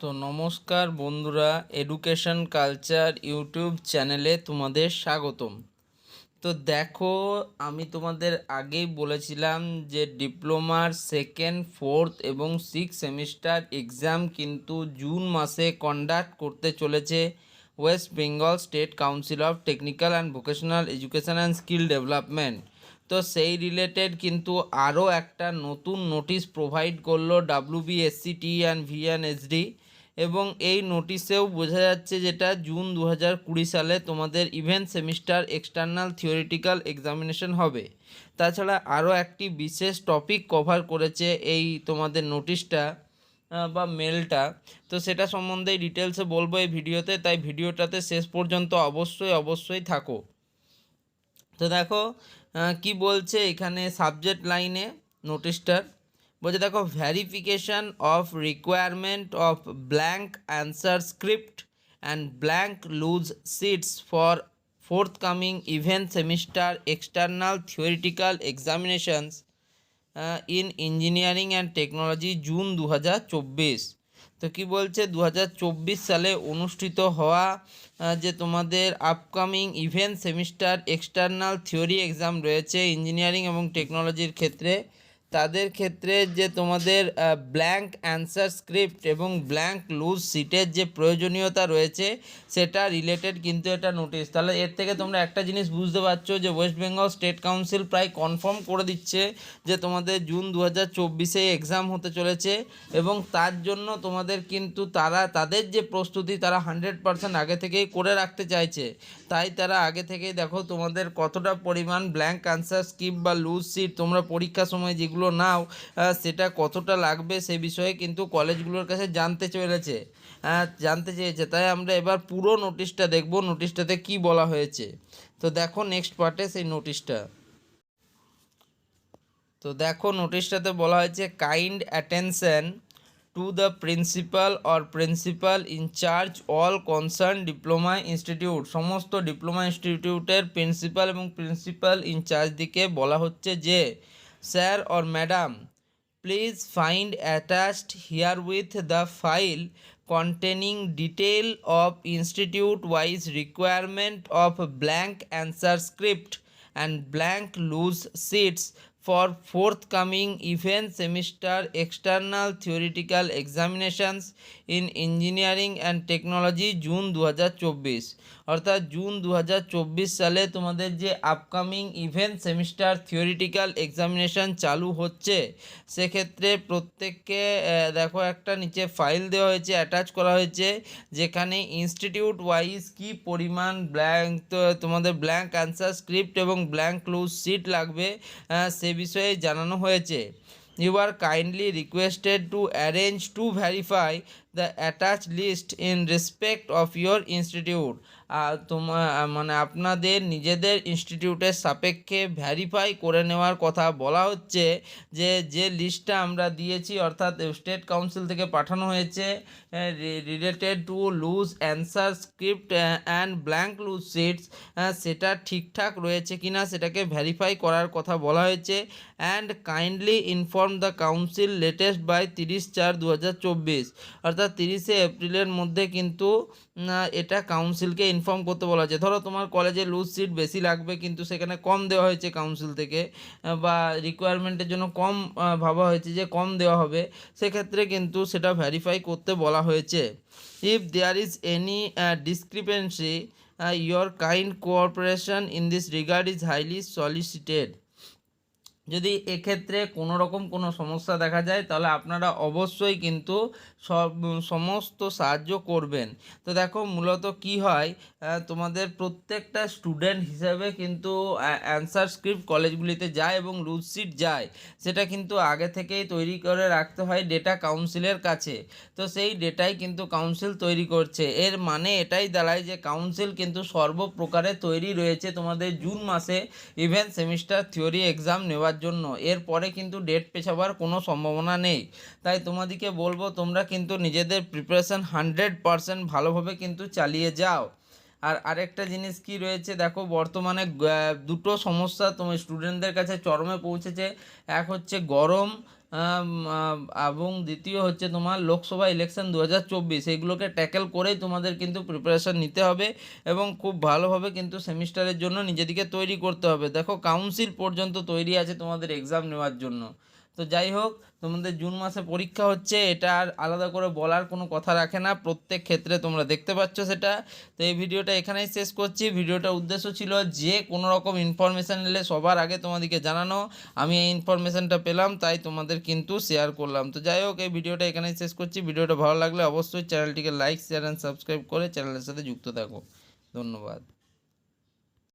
তো নমস্কার বন্ধুরা এডুকেশন কালচার ইউটিউব চ্যানেলে তোমাদের স্বাগতম। তো দেখো, আমি তোমাদের আগেই বলেছিলাম যে ডিপ্লোমার সেকেন্ড ফোর্থ এবং সিক্স সেমিস্টার এক্সাম কিন্তু জুন মাসে কন্ডাক্ট করতে চলেছে West Bengal state council of technical and vocational education and skill development তো সেই রিলেটেড কিন্তু আরও একটা নতুন নোটিশ প্রোভাইড করল ডাব্লিউবিএসসিটি অ্যান্ড ভিএনএসডি এবং এই নোটিশেও বোঝা যাচ্ছে যেটা জুন দু হাজার কুড়ি সালে তোমাদের event semester external theoretical examination হবে। তাছাড়া আরও একটি বিশেষ টপিক কভার করেছে এই তোমাদের নোটিশটা বা মেলটা তো সেটা সম্বন্ধে ডিটেলসে বলব এই ভিডিওতে, তাই ভিডিওটাতে শেষ পর্যন্ত অবশ্যই অবশ্যই থাকো। তো দেখো কি বলছে এখানে সাবজেক্ট লাইনে নোটিশটার বলছে দেখো verification of requirement of blank answer script and blank loose sheets for forthcoming event semester external theoretical examinations in engineering and technology June দু হাজার চব্বিশ তো কি বলছে? দু হাজার চব্বিশ সালে অনুষ্ঠিত হওয়া যে তোমাদের upcoming event semester external theory exam রয়েছে ইঞ্জিনিয়ারিং এবং টেকনোলজির ক্ষেত্রে। তাদের ক্ষেত্রে যে তোমাদের ব্ল্যাঙ্ক অ্যান্সার স্ক্রিপ্ট এবং ব্ল্যাঙ্ক লুজ সিটের যে প্রয়োজনীয়তা রয়েছে, সেটা রিলেটেড কিন্তু এটা নোটিশ তাহলে এর থেকে তোমরা একটা জিনিস বুঝতে পারছ যে ওয়েস্ট বেঙ্গল স্টেট কাউন্সিল প্রায় কনফার্ম করে দিচ্ছে যে তোমাদের জুন দু হাজার চব্বিশে এক্সাম হতে চলেছে এবং তার জন্য তোমাদের কিন্তু তারা, তাদের যে প্রস্তুতি তারা হান্ড্রেড পার্সেন্ট আগে থেকেই করে রাখতে চাইছে। তাই তারা আগে থেকেই দেখো তোমাদের কতটা পরিমাণ ব্ল্যাঙ্ক অ্যান্সার স্কিপ বা লুজ সিট তোমরা পরীক্ষার সময় যেগুলো নাও আহ, সেটা কতটা লাগবে সে বিষয়ে কিন্তু কলেজগুলোর কাছে জানতে চলেছে জানতে চেয়েছে। তাই আমরা এবার পুরো নোটিশটা দেখব নোটিশটাতে কি বলা হয়েছে। তো দেখো নেক্সট পার্টে সেই নোটিশটা। তো দেখো নোটিশটাতে বলা হয়েছে kind attention to the principal or principal incharge all concern diploma institute সমস্ত ডিপ্লোমা ইনস্টিটিউটের প্রিন্সিপাল এবং প্রিন্সিপাল ইনচার্জ দিকে বলা হচ্ছে যে Sir or Madam, please find attached here with the file containing detail of institute wise requirement of blank answer script and blank loose sheets for forthcoming event semester external theoretical examinations in engineering and technology June দু হাজার চব্বিশ। অর্থাৎ June দু হাজার চব্বিশ সালে তোমাদের যে upcoming event semester theoretical examination চালু হচ্ছে, সেক্ষেত্রে প্রত্যেককে দেখো একটা নিচে ফাইল দেওয়া হয়েছে, অ্যাটাচ করা হয়েছে, যেখানে ইনস্টিটিউট ওয়াইজ কি পরিমাণ ব্ল্যাঙ্ক তোমাদের ব্ল্যাঙ্ক অ্যান্সার স্ক্রিপ্ট এবং ব্ল্যাঙ্ক ক্লুজ সিট লাগবে সে বিষয়ে জানানো হয়েছে। You are kindly requested to arrange to verify the attach list in respect of your institute তোমার মানে আপনাদের নিজেদের ইনস্টিটিউটের সাপেক্ষে ভ্যারিফাই করে নেওয়ার কথা বলা হচ্ছে যে যে লিস্টটা আমরা দিয়েছি, অর্থাৎ স্টেট কাউন্সিল থেকে পাঠানো হয়েছে related to loose answer script and blank loose sheets সেটা ঠিকঠাক রয়েছে কি না সেটাকে ভ্যারিফাই করার কথা বলা হয়েছে and kindly inform the council latest by তিরিশ চার দু চব্বিশ। অর্থাৎ তিরিশে এপ্রিলের মধ্যে কিন্তু এটা কাউন্সিলকে ইনফর্ম করতে বলা হয়েছে। ধরো তোমার কলেজে লুজ সিট বেশি লাগবে, কিন্তু সেখানে কম দেওয়া হয়েছে কাউন্সিল থেকে, বা রিকোয়ারমেন্টের জন্য কম ভাবা হয়েছে যে কম দেওয়া হবে, সেক্ষেত্রে কিন্তু সেটা ভ্যারিফাই করতে বলা হয়েছে। If there is any discrepancy your kind cooperation in this regard is highly solicited যদি এক্ষেত্রে কোনো রকম কোনো সমস্যা দেখা যায়, তাহলে আপনারা অবশ্যই কিন্তু সব সমস্ত সাহায্য করবেন। তো দেখো, মূলত কি হয় তোমাদের প্রত্যেকটা স্টুডেন্ট হিসাবে কিন্তু অ্যান্সার স্ক্রিপ্ট কলেজগুলিতে যায় এবং লুজ সিট যায়। সেটা কিন্তু আগে থেকেই তৈরি করে রাখতে হয় ডেটা কাউন্সিলের কাছে। তো সেই ডেটাই কিন্তু কাউন্সিল তৈরি করছে। এর মানে এটাই দাঁড়ায় যে কাউন্সিল কিন্তু সর্বপ্রকারে তৈরি রয়েছে তোমাদের জুন মাসে ইভেন্ট সেমিস্টার থিওরি এক্সাম নেওয়ার জন্য। এরপরে কিন্তু ডেট পেছাবার কোনো সম্ভাবনা নেই। তাই তোমাদেরকে বলব, তোমরা কিন্তু নিজেদের প্রিপারেশান হান্ড্রেড পারসেন্ট ভালোভাবে কিন্তু চালিয়ে যাও। আর আরেকটা জিনিস কি রয়েছে, দেখো বর্তমানে দুটো সমস্যা তোমার স্টুডেন্টদের কাছে চরমে পৌঁছেছে। এক হচ্ছে গরম এবং দ্বিতীয় হচ্ছে তোমার লোকসভা ইলেকশন দু হাজার চব্বিশ। এইগুলোকে ট্যাকেল করেই তোমাদের কিন্তু প্রিপারেশান নিতে হবে এবং খুব ভালোভাবে কিন্তু সেমিস্টারের জন্য নিজেদেরকে তৈরি করতে হবে। দেখো কাউন্সিল পর্যন্ত তৈরি আছে তোমাদের এক্সাম নেওয়ার জন্য। তো যাই হোক তোমাদের জুন মাসে পরীক্ষা হচ্ছে, এটা আর আলাদা করে বলার কোনো কথা রাখে না, প্রত্যেক ক্ষেত্রে তোমরা দেখতে পাচ্ছ সেটা। তো এই ভিডিওটা এখানেই শেষ করছি। ভিডিওটার উদ্দেশ্য ছিল যে কোনো রকম ইনফরমেশান এলে সবার আগে তোমাদেরকে জানানো। আমি এই ইনফরমেশানটা পেলাম, তাই তোমাদের কিন্তু শেয়ার করলাম। তো যাই হোক এই ভিডিওটা এখানেই শেষ করছি। ভিডিওটা ভালো লাগলে অবশ্যই চ্যানেলটিকে লাইক শেয়ার অ্যান্ড সাবস্ক্রাইব করে চ্যানেলের সাথে যুক্ত থাকো। ধন্যবাদ।